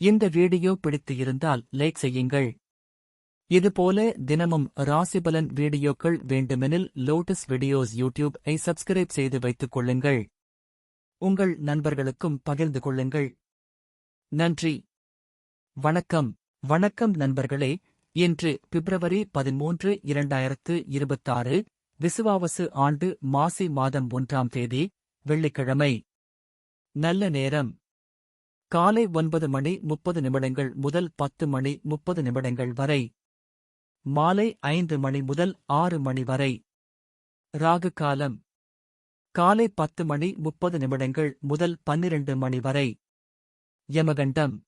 இந்த வீடியோ பிடித்து இருந்தால் லைக் செய்யுங்கள். இதுபோல தினமும் ராசிபலன் வீடியோக்கள் வேண்டுமெனில் லோட்டஸ் வீடியோஸ் யூடியூப் ஐ சப்ஸ்கிரைப் செய்து வைத்துக் கொள்ளுங்கள். உங்கள் நண்பர்களுக்கும் பகிர்ந்து கொள்ளுங்கள். நன்றி. வணக்கம். வணக்கம் நண்பர்களே. இன்று பிப்ரவரி பதிமூன்று இரண்டாயிரத்து இருபத்தாறு விசுவாவசு ஆண்டு மாசி மாதம் ஒன்றாம் தேதி வெள்ளிக்கிழமை. நல்ல நேரம். காலை ஒன்பது மணி முப்பது நிமிடங்கள் முதல் பத்து மணி முப்பது நிமிடங்கள் வரை. மாலை ஐந்து மணி முதல் ஆறு மணி வரை. ராகு காலம். காலை பத்து மணி முப்பது நிமிடங்கள் முதல் பன்னிரண்டு மணி வரை. யமகண்டம்.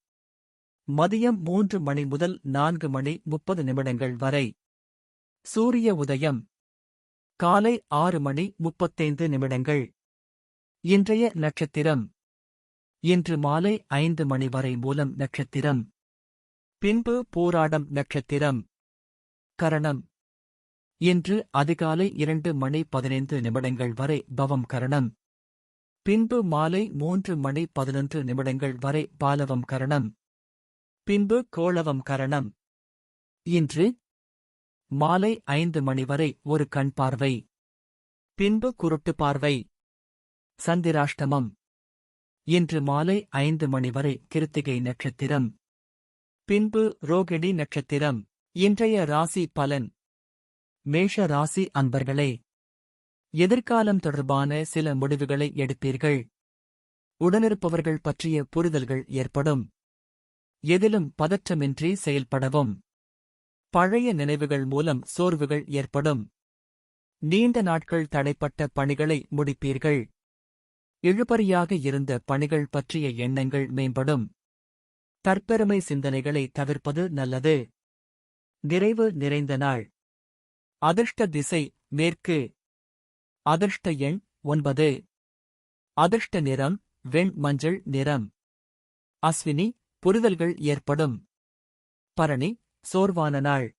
மதியம் மூன்று மணி முதல் நான்கு மணி முப்பது நிமிடங்கள் வரை. சூரிய உதயம். காலை ஆறு மணி முப்பத்தைந்து நிமிடங்கள். இன்றைய நட்சத்திரம். இன்று மாலை ஐந்து மணி வரை மூலம் நட்சத்திரம். பின்பு போராடம் நட்சத்திரம். கரணம். இன்று அதிகாலை இரண்டு மணி பதினைந்து நிமிடங்கள் வரை பவம் கரணம். பின்பு மாலை மூன்று மணி பதினொன்று நிமிடங்கள் வரை பாலவம் கரணம். பின்பு கோளவம் கரணம். இன்று மாலை ஐந்து மணி வரை ஒரு கண் பார்வை. பின்பு குருட்டு பார்வை. சந்திராஷ்டமம். இன்று மாலை ஐந்து மணி வரை கிருத்திகை நட்சத்திரம். பின்பு ரோகிணி நட்சத்திரம். இன்றைய ராசி பலன். மேஷ ராசி அன்பர்களே எதிர்காலம் தொடர்பான சில முடிவுகளை எடுப்பீர்கள். உடனிருப்பவர்கள் பற்றிய புரிதல்கள் ஏற்படும். எதிலும் பதற்றமின்றி செயல்படவும். பழைய நினைவுகள் மூலம் சோர்வுகள் ஏற்படும். நீண்ட நாட்கள் தடைப்பட்ட பணிகளை முடிப்பீர்கள். இழுபறியாக இருந்த பணிகள் பற்றிய எண்ணங்கள் மேம்படும். தற்பெருமை சிந்தனைகளை தவிர்ப்பது நல்லது. நிறைவு நிறைந்த நாள். அதிர்ஷ்ட திசை மேற்கு. அதிர்ஷ்ட எண் ஒன்பது. அதிர்ஷ்ட நிறம் வெண் மஞ்சள் நிறம். அஸ்வினி புரிதல்கள் ஏற்படும். பரணி சோர்வான நாள்.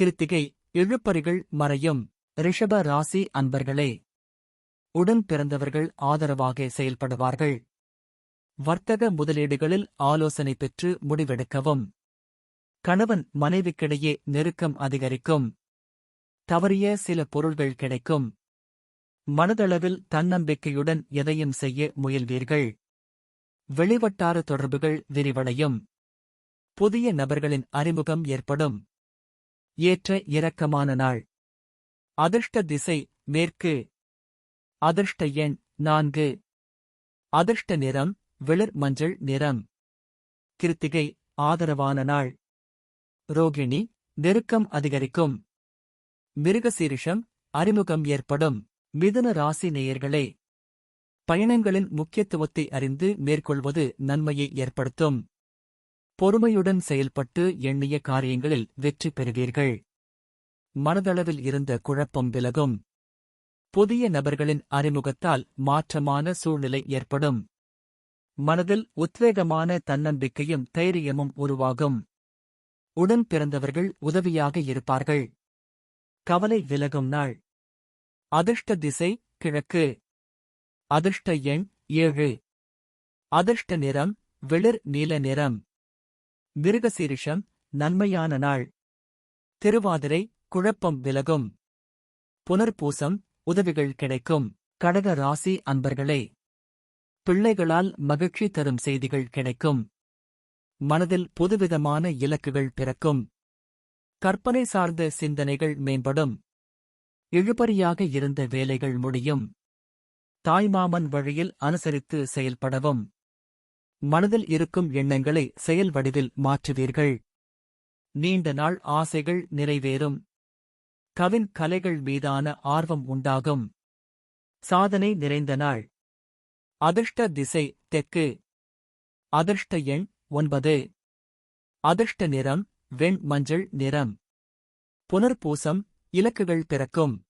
கிருத்திகை இழுப்பறிகள் மறையும். ரிஷப ராசி அன்பர்களே. உடன் பிறந்தவர்கள் ஆதரவாக செயல்படுவார்கள். வர்த்தக முதலீடுகளில் ஆலோசனை பெற்று முடிவெடுக்கவும். கணவன் மனைவிக்கிடையே நெருக்கம் அதிகரிக்கும். தவறிய சில பொருள்கள் கிடைக்கும். மனதளவில் தன்னம்பிக்கையுடன் எதையும் செய்ய முயல்வீர்கள். வெளிவட்டார தொடர்புகள் விரிவடையும். புதிய நபர்களின் அறிமுகம் ஏற்படும். ஏற்ற இரக்கமான நாள். அதிர்ஷ்ட திசை மேற்கு. அதிர்ஷ்ட எண் நான்கு. அதிர்ஷ்ட நிறம் வெளிர் மஞ்சள் நிறம். கிருத்திகை ஆதரவான நாள். ரோகிணி நெருக்கம் அதிகரிக்கும். மிருகசீரிஷம் அறிமுகம் ஏற்படும். மிதுன ராசி நேயர்களே. பயணங்களின் முக்கியத்துவத்தை அறிந்து மேற்கொள்வது நன்மையை ஏற்படுத்தும். பொறுமையுடன் செயல்பட்டு எண்ணிய காரியங்களில் வெற்றி பெறுவீர்கள். மனதளவில் இருந்த குழப்பம் விலகும். புதிய நபர்களின் அறிமுகத்தால் மாற்றமான சூழ்நிலை ஏற்படும். மனதில் உத்வேகமான தன்னம்பிக்கையும் தைரியமும் உருவாகும். உடன் பிறந்தவர்கள் உதவியாக இருப்பார்கள். கவலை விலகும் நாள். அதிர்ஷ்ட திசை கிழக்கு. அதிர்ஷ்ட எண் ஏழு. அதிர்ஷ்ட நிறம் வெளிர் நீல நிறம். மிருகசீரிஷம் நன்மையான நாள். திருவாதிரை குழப்பம் விலகும். புனர்பூசம் உதவிகள் கிடைக்கும். கடக ராசி அன்பர்களே பிள்ளைகளால் மகிழ்ச்சி தரும் செய்திகள் கிடைக்கும். மனதில் புதுவிதமான இலக்குகள் பிறக்கும். கற்பனை சார்ந்த சிந்தனைகள் மேம்படும். இழுபறியாக இருந்த வேலைகள் முடியும். தாய்மாமன் வழியில் அனுசரித்து செயல்படவும். மனதில் இருக்கும் எண்ணங்களை செயல் வடிவில் மாற்றுவீர்கள். நீண்ட நாள் ஆசைகள் நிறைவேறும். கவின் கலைகள் மீதான ஆர்வம் உண்டாகும். சாதனை நிறைந்த நாள். அதிர்ஷ்ட திசை தெற்கு. அதிர்ஷ்ட எண் ஒன்பது. அதிர்ஷ்ட நிறம் வெண் மஞ்சள் நிறம். புனர்பூசம் இலக்குகள் பிறக்கும்.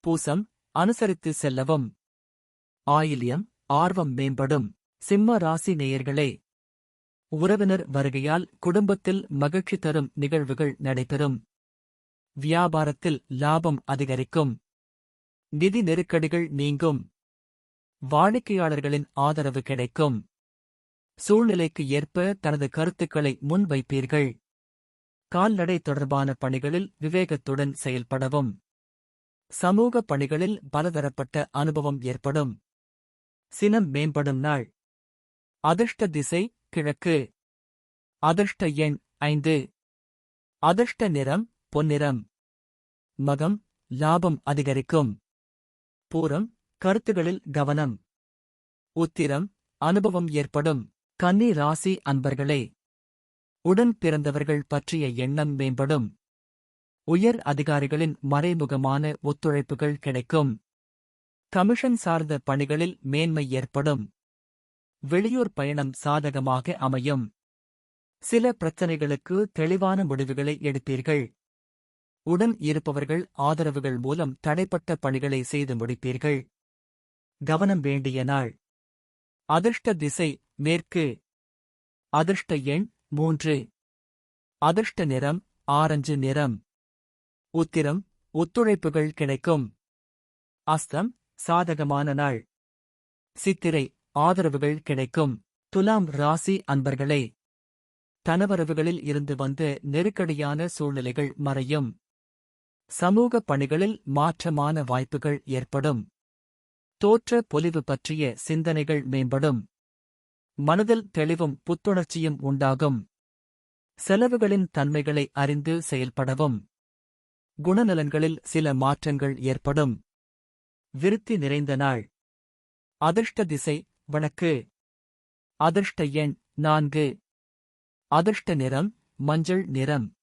பூசம் அனுசரித்து செல்லவும். ஆயில்யம் ஆர்வம் மேம்படும். சிம்ம ராசி நேயர்களே. உறவினர் வருகையால் குடும்பத்தில் மகிழ்ச்சி தரும் நிகழ்வுகள் நடைபெறும். வியாபாரத்தில் லாபம் அதிகரிக்கும். நிதி நெருக்கடிகள் நீங்கும். வாடிக்கையாளர்களின் ஆதரவு கிடைக்கும். சூழ்நிலைக்கு ஏற்ப தனது கருத்துக்களை முன்வைப்பீர்கள். கால்நடை தொடர்பான பணிகளில் விவேகத்துடன் செயல்படவும். சமூக பணிகளில் பலதரப்பட்ட அனுபவம் ஏற்படும். சினம் மேம்படும் நாள். அதிர்ஷ்ட திசை கிழக்கு. அதிர்ஷ்ட எண் ஐந்து. அதிர்ஷ்ட நிறம் பொன்னிறம். மகம் லாபம் அதிகரிக்கும். பூரம் கருத்துகளில் கவனம். உத்திரம் அனுபவம் ஏற்படும். கன்னி ராசி அன்பர்களே உடன் பிறந்தவர்கள் பற்றிய எண்ணம் மேம்படும். உயர் அதிகாரிகளின் மறைமுகமான ஒத்துழைப்புகள் கிடைக்கும். கமிஷன் சார்ந்த பணிகளில் மேன்மை ஏற்படும். வெளியூர் பயணம் சாதகமாக அமையும். சில பிரச்சனைகளுக்கு தெளிவான முடிவுகளை எடுப்பீர்கள். உடன் இருப்பவர்கள் ஆதரவுகள் மூலம் தடைப்பட்ட பணிகளை செய்து முடிப்பீர்கள். கவனம் வேண்டிய நாள். அதிர்ஷ்ட திசை மேற்கு. அதிர்ஷ்ட எண் மூன்று. அதிர்ஷ்ட நிறம் ஆரஞ்சு நிறம். உத்திரம் ஒத்துழைப்புகள் கிடைக்கும். அஸ்தம் சாதகமான நாள். சித்திரை ஆதரவுகள் கிடைக்கும். துலாம் ராசி அன்பர்களே. தனவரவுகளில் இருந்து வந்த நெருக்கடியான சூழ்நிலைகள் மறையும். சமூக பணிகளில் மாற்றமான வாய்ப்புகள் ஏற்படும். தோற்ற பொலிவு பற்றிய சிந்தனைகள் மேம்படும். மனதில் தெளிவும் புத்துணர்ச்சியும் உண்டாகும். செலவுகளின் தன்மைகளை அறிந்து செயல்படவும். குணநலன்களில் சில மாற்றங்கள் ஏற்படும். விருத்தி நிறைந்த நாள். அதிர்ஷ்ட திசை வழக்கு. அதிர்ஷ்ட எண் நான்கு. அதிர்ஷ்ட நிறம் மஞ்சள் நிறம்.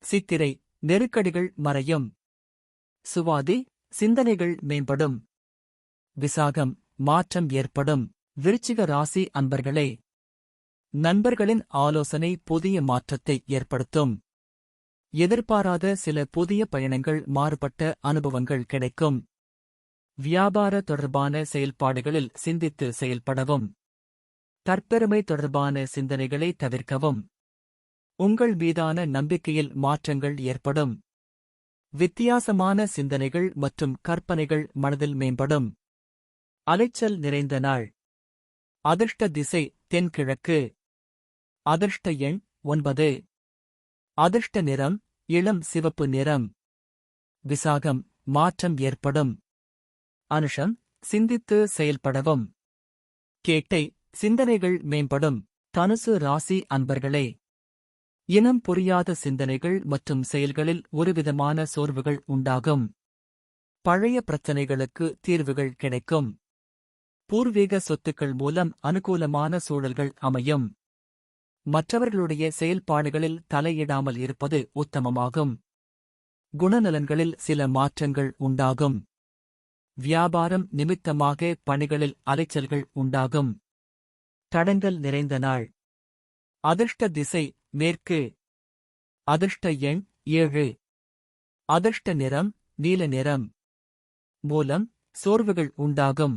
சித்திரை நெருக்கடிகள் மறையும். சுவாதி சிந்தனைகள் மேம்படும். விசாகம் மாற்றம் ஏற்படும். விருச்சிக ராசி அன்பர்களே நண்பர்களின் ஆலோசனை புதிய மாற்றத்தை ஏற்படுத்தும். எதிர்பாராத சில புதிய பயணங்கள் மாறுபட்ட அனுபவங்கள் கிடைக்கும். வியாபார தொடர்பான செயல்பாடுகளில் சிந்தித்து செயல்படவும். தற்பெருமை தொடர்பான சிந்தனைகளை தவிர்க்கவும். உங்கள் மீதான நம்பிக்கையில் மாற்றங்கள் ஏற்படும். வித்தியாசமான சிந்தனைகள் மற்றும் கற்பனைகள் மனதில் மேம்படும். அலைச்சல் நிறைந்த நாள். அதிர்ஷ்ட திசை தென்கிழக்கு. அதிர்ஷ்ட எண் ஒன்பது. அதிர்ஷ்ட நிறம் இளம் சிவப்பு நிறம். விசாகம் மாற்றம் ஏற்படும். அனுஷம் சிந்தித்து செயல்படவும். கேட்டை சிந்தனைகள் மேம்படும். தனுசு ராசி அன்பர்களே. இனம் புரியாத சிந்தனைகள் மற்றும் செயல்களில் ஒருவிதமான சோர்வுகள் உண்டாகும். பழைய பிரச்சனைகளுக்கு தீர்வுகள் கிடைக்கும். பூர்வீக சொத்துக்கள் மூலம் அனுகூலமான சூழல்கள் அமையும். மற்றவர்களுடைய செயல்பாடுகளில் தலையிடாமல் இருப்பது உத்தமமாகும். குணநலன்களில் சில மாற்றங்கள் உண்டாகும். வியாபாரம் நிமித்தமாக பணிகளில் அலைச்சல்கள் உண்டாகும். தடங்கல் நிறைந்த நாள். அதிர்ஷ்ட திசை மேற்கு. அதிர்ஷ்ட எண் ஏழு. அதிர்ஷ்ட நிறம் நீல நிறம். மூலம் சோர்வுகள் உண்டாகும்.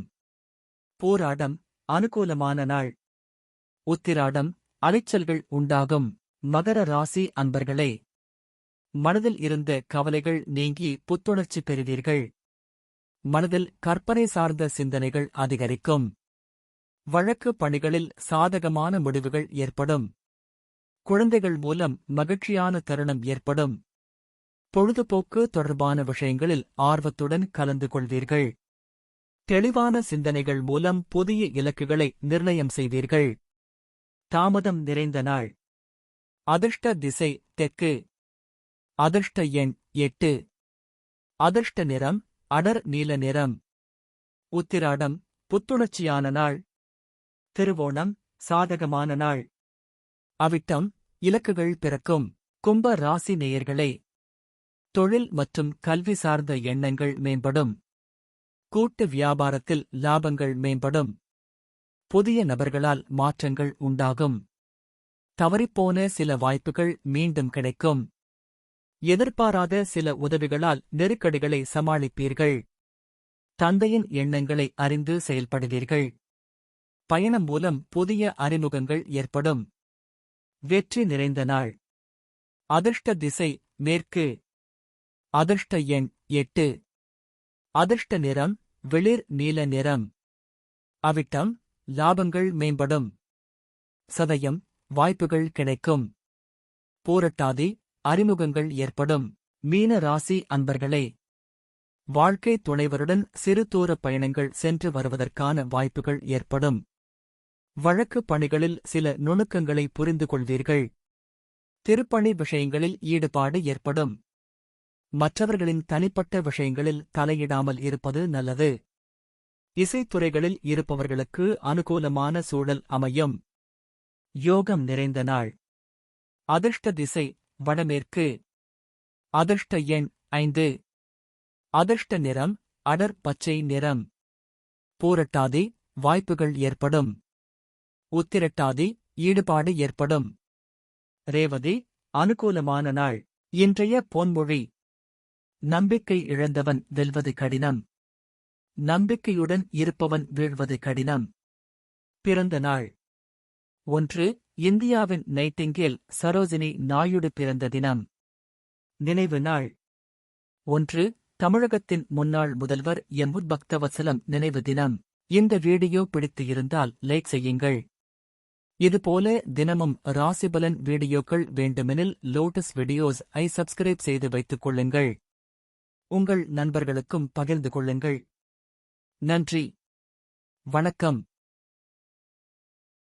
போராடம் அனுகூலமான நாள். உத்திராடம் அலைச்சல்கள் உண்டாகும். மகர ராசி அன்பர்களே. மனதில் இருந்த கவலைகள் நீங்கி புத்துணர்ச்சி பெறுவீர்கள். மனதில் கற்பனை சார்ந்த சிந்தனைகள் அதிகரிக்கும். வழக்கு பணிகளில் சாதகமான முடிவுகள் ஏற்படும். குழந்தைகள் மூலம் மகிழ்ச்சியான தருணம் ஏற்படும். பொழுதுபோக்கு தொடர்பான விஷயங்களில் ஆர்வத்துடன் கலந்து கொள்வீர்கள். தெளிவான சிந்தனைகள் மூலம் புதிய இலக்குகளை நிர்ணயம் செய்வீர்கள். தாமதம் நிறைந்த நாள். அதிர்ஷ்ட திசை தெற்கு. அதிர்ஷ்ட எண் எட்டு. அதிர்ஷ்ட நிறம் அடர் நீல நிறம். உத்திராடம் புத்துணர்ச்சியான நாள். திருவோணம் சாதகமான நாள். அவிட்டம் இலக்குகள் பிறக்கும். கும்ப ராசி நேயர்களே தொழில் மற்றும் கல்வி சார்ந்த எண்ணங்கள் மேம்படும். கூட்டு வியாபாரத்தில் லாபங்கள் மேம்படும். புதிய நபர்களால் மாற்றங்கள் உண்டாகும். தவறிப்போன சில வாய்ப்புகள் மீண்டும் கிடைக்கும். எதிர்பாராத சில உதவிகளால் நெருக்கடிகளை சமாளிப்பீர்கள். தந்தையின் எண்ணங்களை அறிந்து செயல்படுவீர்கள். பயணம் மூலம் புதிய அறிமுகங்கள் ஏற்படும். வெற்றி நிறைந்த நாள். அதிர்ஷ்ட திசை மேற்கு. அதிர்ஷ்ட எண் எட்டு. அதிர்ஷ்ட நிறம் வெளிர் நீல நிறம். அவிட்டம் லாபங்கள் மேம்படும். சதயம் வாய்ப்புகள் கிடைக்கும். போரட்டாதி அறிமுகங்கள் ஏற்படும். மீன ராசி அன்பர்களே. வாழ்க்கை துணைவருடன் சிறு தூர பயணங்கள் சென்று வருவதற்கான வாய்ப்புகள் ஏற்படும். வழக்கு பணிகளில் சில நுணுக்கங்களை புரிந்து கொள்வீர்கள் திருப்பணி விஷயங்களில் ஈடுபாடு ஏற்படும். மற்றவர்களின் தனிப்பட்ட விஷயங்களில் தலையிடாமல் இருப்பது நல்லது. இசைத்துறைகளில் இருப்பவர்களுக்கு அனுகூலமான சூழல் அமையும். யோகம் நிறைந்த நாள். அதிர்ஷ்ட திசை வடமேற்கு. அதிர்ஷ்ட எண் ஐந்து. அதிர்ஷ்ட நிறம் அடர் பச்சை நிறம். பூரட்டாதி வாய்ப்புகள் ஏற்படும். உத்திரட்டாதி ஈடுபாடு ஏற்படும். ரேவதி அனுகூலமான நாள். இன்றைய பொன்மொழி. நம்பிக்கை இழந்தவன் வெல்வது கடினம். நம்பிக்கையுடன் இருப்பவன் வீழ்வது கடினம். பிறந்த நாள். ஒன்று இந்தியாவின் நைட்டிங்கேல் சரோஜினி நாயுடு பிறந்த தினம். நினைவு நாள். ஒன்று தமிழகத்தின் முன்னாள் முதல்வர் எம். பக்தவசலம் நினைவு தினம். இந்த வீடியோ பிடித்து இருந்தால் லைக் செய்யுங்கள். இதுபோல தினமும் ராசிபலன் வீடியோக்கள் வேண்டுமெனில் லோட்டஸ் வீடியோஸ் ஐ சப்ஸ்கிரைப் செய்து வைத்துக் கொள்ளுங்கள். உங்கள் நண்பர்களுக்கும் பகிர்ந்து கொள்ளுங்கள். நன்றி. வணக்கம்.